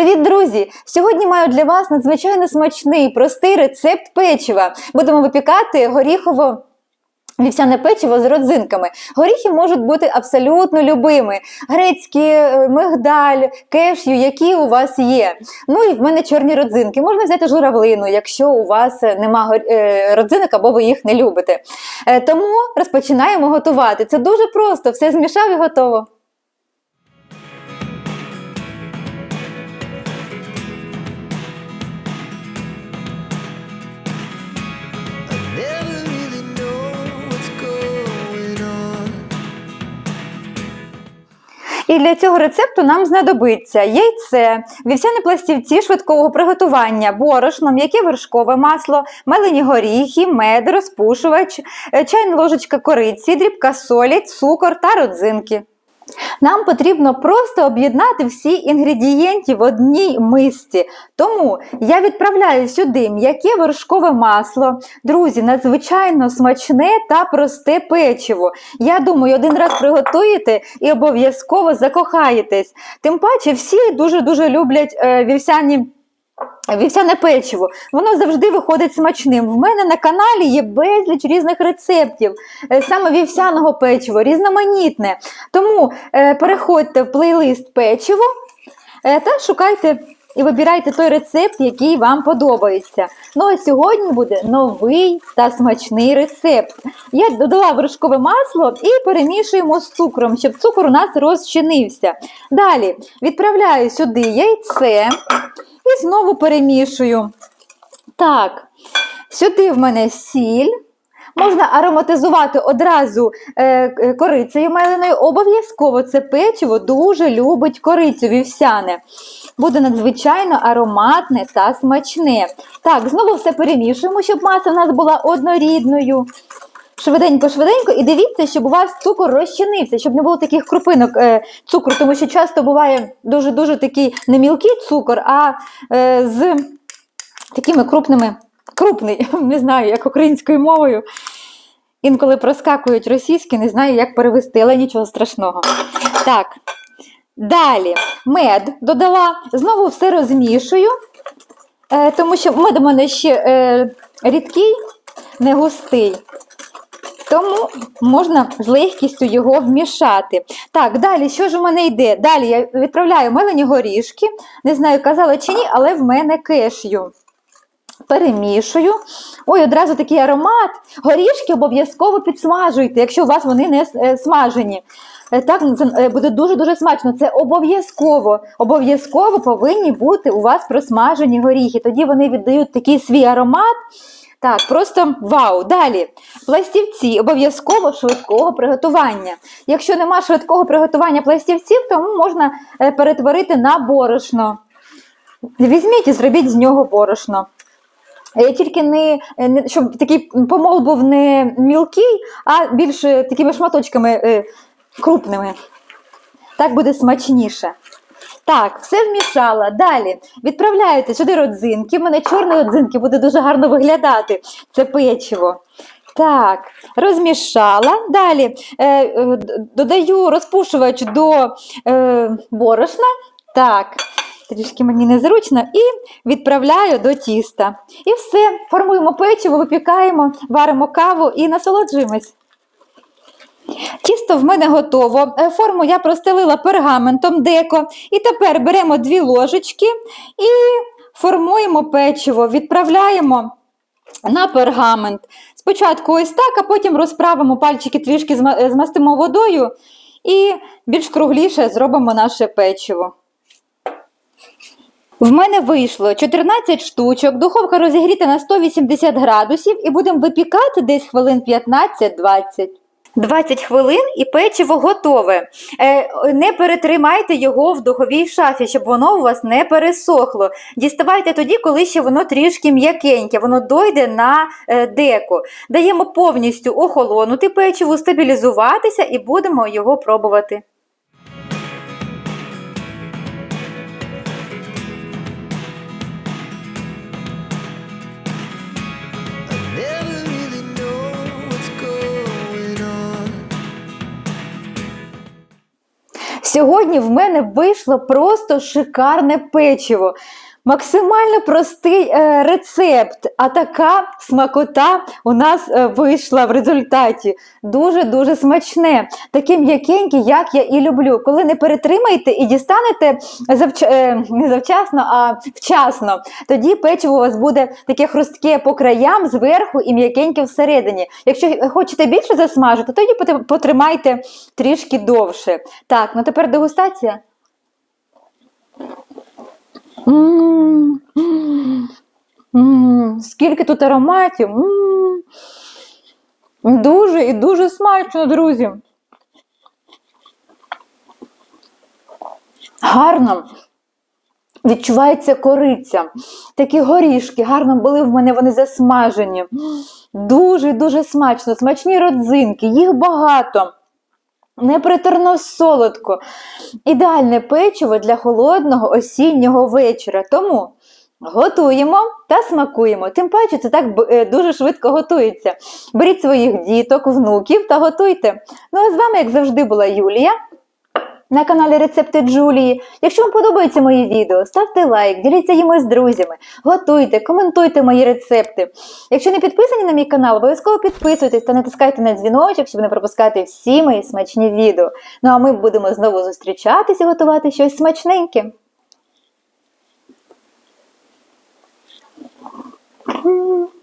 Привіт, друзі! Сьогодні маю для вас надзвичайно смачний, простий рецепт печива. Будемо випікати горіхово. Вівсяне печиво з родзинками. Горіхи можуть бути абсолютно любими. Грецькі, е, мигдаль, кешю, які у вас є. Ну і в мене чорні родзинки. Можна взяти журавлину, якщо у вас нема е, родзинок або ви їх не любите. Е, Тому розпочинаємо готувати. Це дуже просто, все змішав і готово. І для цього рецепту нам знадобиться яйце, вівсяні пластівці швидкого приготування, борошно, м'яке вершкове масло, мелені горіхи, мед, розпушувач, е, чайна ложечка кориці, дрібка солі, цукор та родзинки. Нам потрібно просто об'єднати всі інгредієнти в одній мисці. Тому я відправляю сюди м'яке вершкове масло. Друзі, надзвичайно смачне та просте печиво. Я думаю, один раз приготуєте і обов'язково закохаєтесь. Тим паче, всі дуже-дуже люблять е, вівсяні. Вівсяне печиво, воно завжди виходить смачним. В мене на каналі є безліч різних рецептів, е, саме вівсяного печива, різноманітне. Тому е, переходьте в плейлист печиво е, та шукайте і вибирайте той рецепт, який вам подобається. Ну а сьогодні буде новий та смачний рецепт. Я додала вершкове масло і перемішуємо з цукром, щоб цукор у нас розчинився. Далі відправляю сюди яйце. І знову перемішую. Так, сюди в мене сіль. Можна ароматизувати одразу е, корицею меленою. Обов'язково це печиво дуже любить корицю вівсяне. Буде надзвичайно ароматне та смачне. Так, знову все перемішуємо, щоб маса в нас була однорідною. Швиденько-швиденько, і дивіться, щоб у вас цукор розчинився, щоб не було таких крупинок е, цукру, тому що часто буває дуже-дуже такий не мілкий цукор, а е, з такими крупними, крупний, не знаю, як українською мовою. Інколи проскакують російські, не знаю, як перевести, але нічого страшного. Так, далі мед додала, знову все розмішую, е, тому що мед у мене ще е, рідкий, не густий. Тому можна з легкістю його вмішати. Так, далі, що ж у мене йде? Далі я відправляю мелені горішки. Не знаю, казала чи ні, але в мене кешю. Перемішую. Ой, одразу такий аромат. Горішки обов'язково підсмажуйте, якщо у вас вони не е, смажені. Е, Так, е, буде дуже-дуже смачно. Це обов'язково. Обов'язково повинні бути у вас просмажені горіхи. Тоді вони віддають такий свій аромат. Так, просто вау. Далі. Пластівці обов'язково швидкого приготування. Якщо нема швидкого приготування пластівців, тому можна е, перетворити на борошно. Візьміть і зробіть з нього борошно. Е, Тільки не, е, не щоб такий помол був не мілкий, а більш такими шматочками крупними. Так буде смачніше. Так, все вмішала. Далі відправляєте сюди родзинки. У мене чорні родзинки буде дуже гарно виглядати. Це печиво. Так, розмішала. Далі е, е, додаю розпушувач до е, борошна. Так, трішки мені незручно. І відправляю до тіста. І все, формуємо печиво, випікаємо, варимо каву і насолоджуємось. Тісто в мене готово. Е, Форму я простелила пергаментом деко. І тепер беремо дві ложечки і формуємо печиво, відправляємо на пергамент. Спочатку ось так, а потім розправимо пальчики трішки е, змастимо водою і більш кругліше зробимо наше печиво. В мене вийшло 14 штучок, духовка розігріта на 180 градусів і будемо випікати десь хвилин 15-20. 20 хвилин і печиво готове. Е, не перетримайте його в духовій шафі, щоб воно у вас не пересохло. Діставайте тоді, коли ще воно трішки м'якеньке, воно дойде на деку. деко. Даємо повністю охолонути печиво, стабілізуватися і будемо його пробувати. Сьогодні в мене вийшло просто шикарне печиво. Максимально простий е, рецепт, а така смакота у нас е, вийшла в результаті. Дуже-дуже смачне, таке м'якеньке, як я і люблю. Коли не перетримаєте і дістанете завч... е, не завчасно, а вчасно, тоді печиво у вас буде таке хрустке по краям, зверху і м'якеньке всередині. Якщо хочете більше засмажити, тоді потримайте трішки довше. Так, ну тепер дегустація. М, м, м, Скільки тут ароматів. М. Дуже і дуже смачно, друзі. Гарно. Відчувається кориця. Такі горішки, гарно були в мене вони засмажені. Дуже дуже смачно, смачні родзинки, їх багато. Неприторно солодко. Ідеальне печиво для холодного осіннього вечора. Тому готуємо та смакуємо. Тим паче це так е, дуже швидко готується. Беріть своїх діток, внуків та готуйте. Ну а з вами, як завжди, була Юлія. На каналі Рецепти Джулії. Якщо вам подобаються мої відео, ставте лайк, діліться їми з друзями, готуйте, коментуйте мої рецепти. Якщо не підписані на мій канал, обов'язково підписуйтесь та натискайте на дзвіночок, щоб не пропускати всі мої смачні відео. Ну а ми будемо знову зустрічатися і готувати щось смачненьке. Woo!